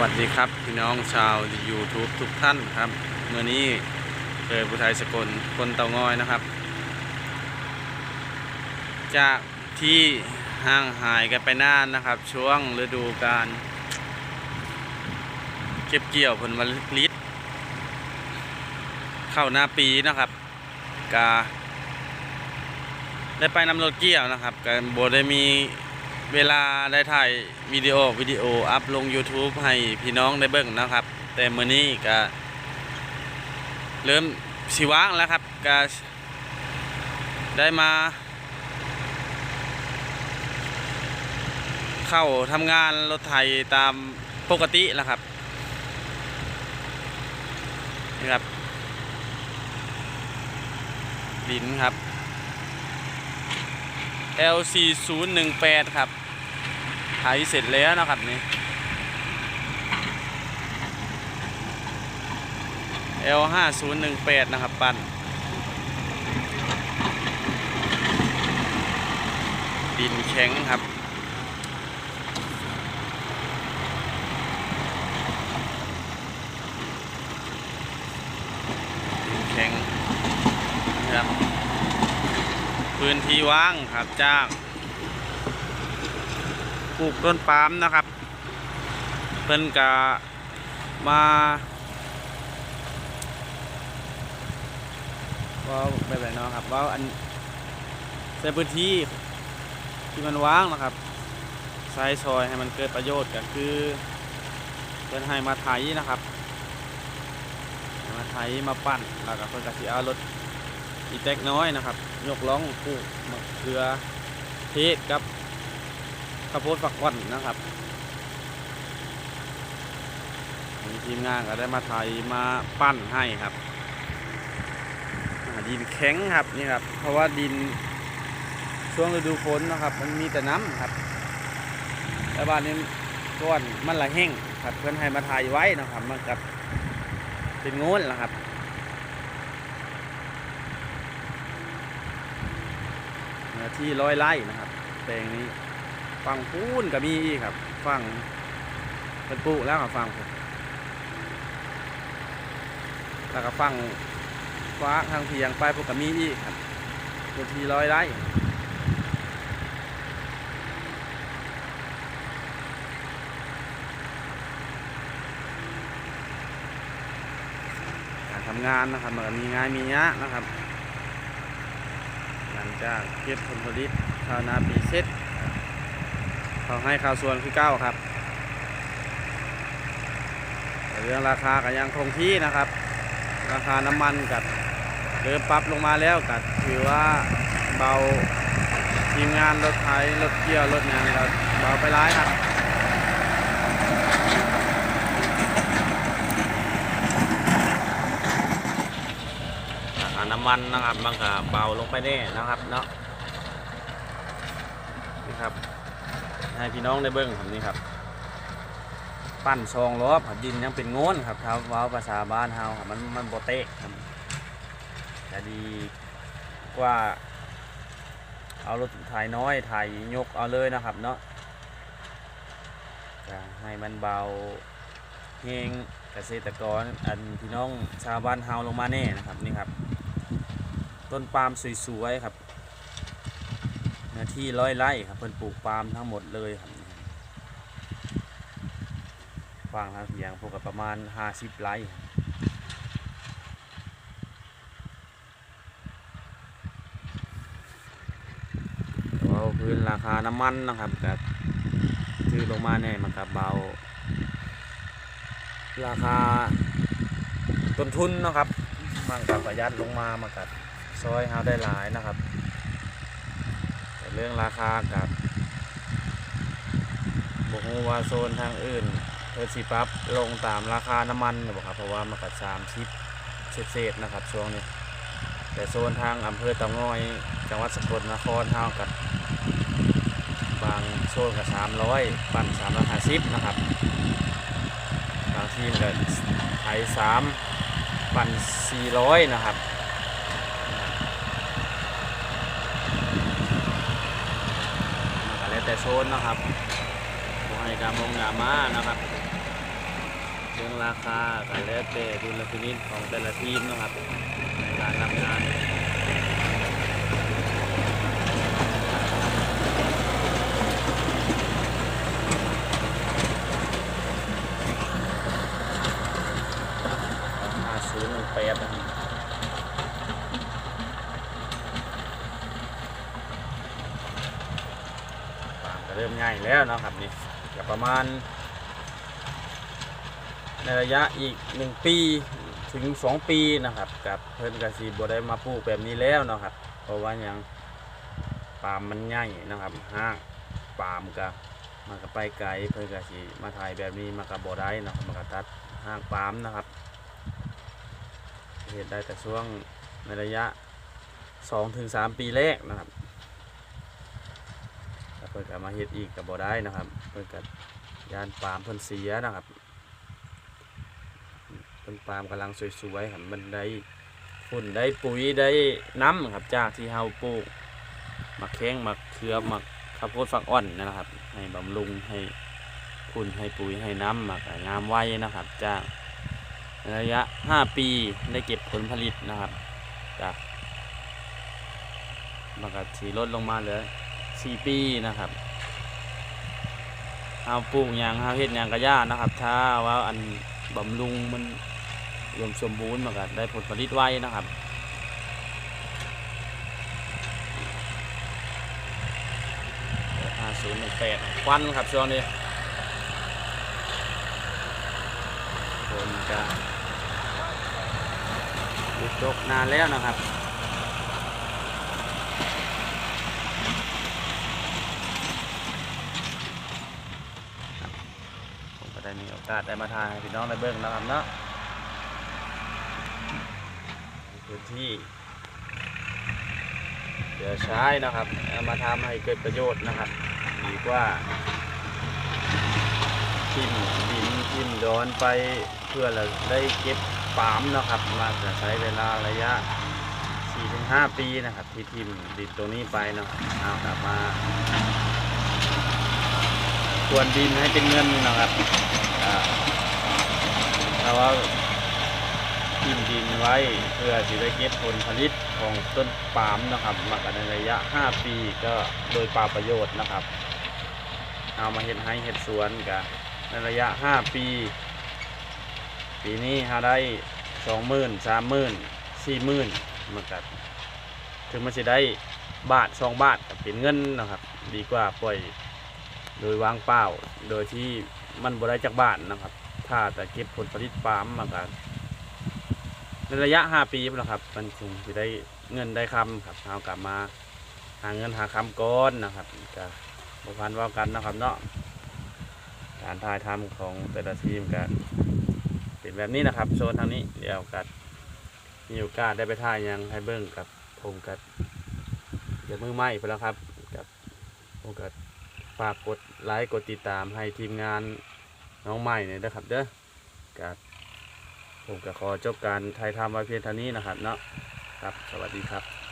วัสดีครับ พี่น้องชาว YouTube ทุกท่านครับเมื่อนี้เกิดผู้ไทยสกลคนเตางอยนะครับ จากที่ห่างหายกันไปนานนะครับ ช่วงฤดูการ เก็บเกี่ยวผลผลิตเข้าหน้าปีนะครับกาได้ไปนำรถเกี่ยวนะครับกันโบได้มี เวลาได้ถ่ายวิดีโอวิดีโออัพลง YouTube ให้พี่น้องได้เบิ่งนะครับ แต่มื้อนี้ก็เริ่มสิว่างแล้วครับก็ได้มา เข้าทำงานรถไถตามปกติแล้วครับนี่ครับดินครับ L4018 ครับไถเสร็จแล้วนะครับนี่ L5018 นะครับปั้นดินแข็งครับดินแข็งนะครับ พื้นที่ว่างครับจ้างปลูกต้นปาล์มนะครับ เพิ่นกะมาว่าแบบไหนเนาะครับว่าอันใช้พื้นที่ที่มันว่างนะครับใช้ซอยให้มันเกิดประโยชน์ก็คือเพิ่นให้มาไถนะครับ มาไถมาปั้นแล้วก็เพิ่นก็สิเอารถอีแตกน้อยนะครับ ยกล่องปลูกมะเขือเทศกับข้าวโพดฝักวันนะครับมีทีมงานก็ได้มาไทยมาปั้นให้ครับ ดินแข็งครับนี่ครับ เพราะว่าดินช่วงฤดูฝนนะครับ มันมีแต่น้ำครับแต่บ้านนี้ก้อนมันละแห้งครับเพื่อนให้มาไทยไว้นะครับมันกับเป็นงนนะครับ เนื้ อที่ร้อยไร่นะครับ แปลงนี้ฝั่งพูนก็มีอีกครับฝั่งเป็นปลูกแล้วกับฝั่งแล้วก็ฝั่งฟ้าทางเพียงไปพวกก็มีอีกครับเนื้อที่ร้อยไร่การทำงานนะครับเหมันมีงานมีเนี้ยนะครับ จากเก็บผลผลิตข้าวนาปีเซ็ตเขาให้ข้าวสวนคือเก้าครับ เรื่องราคาก็ยังคงที่นะครับ ราคาน้ำมันกับเริ่มปรับลงมาแล้วกัถือว่าเบาทีมงานรถไถรถเกี่ยวรถงานก็เบาไปร้ายครับราคาน้ำ มันนะครับมันก็เบาลงไปแน่นะครับเนาะนี่ครับ ให้พี่น้องได้เบิ้งครับนี่ครับ ปั้นซองล้อผัดดินยังเป็นโงนครับถ้าว้าวภาษาบ้านเฮาครับมันมันโบเตะครับจะดีกว่า เอารถถ่ายน้อยถ่ายยกเอาเลยนะครับเนาะจะให้มันเบาเฮงเกษตรกรอันพี่น้องชาวบ้านเฮาลงมาแน่นะครับนี่ครับ ต้นปาล์มสวยๆครับเนื้อที่ร้อยไร่ครับเพิ่นปลูกปาล์มทั้งหมดเลยครับฟางทางเสียงพวกกับประมาณ 50 ไร่ครับเอาพื้นราคาน้ำมันนะครับกับซื้อลงมาเนี่ยมันกับเบา ราคาต้นทุนนะครับ มันกับประหยัดลงมามันกับซอยเฮาได้หลายนะครับ แต่เรื่องราคากับบอกว่าโซนทางอื่นเพิ่นสิปรับลงตามราคาน้ำมันอยู่บ่ครับเพราะว่ามันก็30เศษๆนะครับช่วงนี้ แต่โซนทางอำเภอเตางอยจังหวัดสกลนครเฮากับบางโซนก็300ปั่น350นะครับบางทีมก็ไถ3 ปั่น400 นะครับ แล้วแต่โซนนะครับบ่ให้กามงกามานะครับเรื่องราคากันแล้วแต่ดุลพินิจของแต่ละทีมนะครับในการทำงาน ห้าศูนย์หนึ่งแปดนะครับปาล์มก็ เริ่มง่ายแล้วเนาะครับนี่ก็ประมาณ ในระยะอีกหนึ่งปีถึงสองปีนะครับกับเพิ่นกระสีบได้มาปลูกแบบนี้แล้วเนาะครับเพราะว่ายังปามมันใหญ่นะครับห้างปามก็มันก็ไปไกลเพิ่นกระสีมาถ่ายแบบนี้มันก็บ่ได้นาะมันก็ตัดห้างปามนะครับเห็นได้แต่ช่วงในระยะ2-3 ปีแรกนะครับ เพิ่นก็มาเฮ็ดอีกก็บ่ได้นะครับ เพิ่นก็ยานปาล์มเพิ่นเสียนะครับ เพิ่นปาล์มกำลังสวยๆครับมันได้ฝุ่นได้ปุ๋ยได้น้ำครับจากที่เฮาปลูกมักแข้งมักเขือมักข้าวโพดฟักอ่อนนะครับ ให้บำรุงให้ฝุ่นให้ปุ๋ยให้น้ำมักงามไว้นะครับจากระยะ 5 ปีได้เก็บผลผลิตนะครับจากมันก็สีลดลงมาเลือ 4ปีนะครับเอาปลูกยางเอาเฮ็ดยางกระยานะครับ ถ้าว่าอันบำรุงมันรวมสมบูรณ์มันก็ได้ผลผลิตไว้นะครับห้าศูนย์หนึ่งแปดควันครับช่วงนี้คนจะหยุดตกนานแล้วนะครับ ผม ก็ได้มีโอกาสได้มาทานพี่น้องได้เบิ่งนะครับเนาะพื้นที่เดี๋ยวใช้นะครับเอามาทำให้เกิดประโยชน์นะครับ ดีกว่าทิมดินทิมดอนไปเพื่อเราได้เก็บปามนะครับมันจะใช้เวลาระยะ 4-5 ปีนะครับ ที่ทิมดินตรงนี้ไปเนาะเอากลับมาควรดินให้เป็นเงินนะครับ ถ้าว่าทิมดินไว้เพื่อที่ได้เก็บผลผลิตของต้นปาล์มนะครับมากันในระยะ 5 ปีก็โดยปาประโยชน์นะครับ เอามาเห็ดให้เห็ดสวนกันในระยะ 5 ปี ปีนี้หาได้สองหมื่นสามหมื่นสี่หมื่นมันกัถึงมันจะได้บาทสองบาทเป็นเงินนะครับ ดีกว่าปล่อยโดยวางเปล่าโดยที่ มันบ่ได้จากบาทนะครับ ถ้าแต่เก็บผลผลิตปาล์มมากันในระยะ 5 ปีนะครับ มันคงจะได้เงินได้คำครับเอากลับมาหาเงินหาคำก้อนนะครับก็บพันว่ากันนะครับเนาะการถ่ายทำของแต่ละทีมกันเป็นแบบนี้นะครับ โซนทางนี้เดี๋ยวกัดมีโอกาสได้ไปถ่ายยังให้เบิ้งกับผมกับเดี๋ยวมือไหม้ไปแล้วครับกับผมกับ ฝากกดไลค์กดติดตามให้ทีมงานน้องใหม่เนี่ยนะครับเด้อกับผมก็ขอจบการถ่ายทำไว้เพียงเท่านี้นะครับเนาะครับ สวัสดีครับ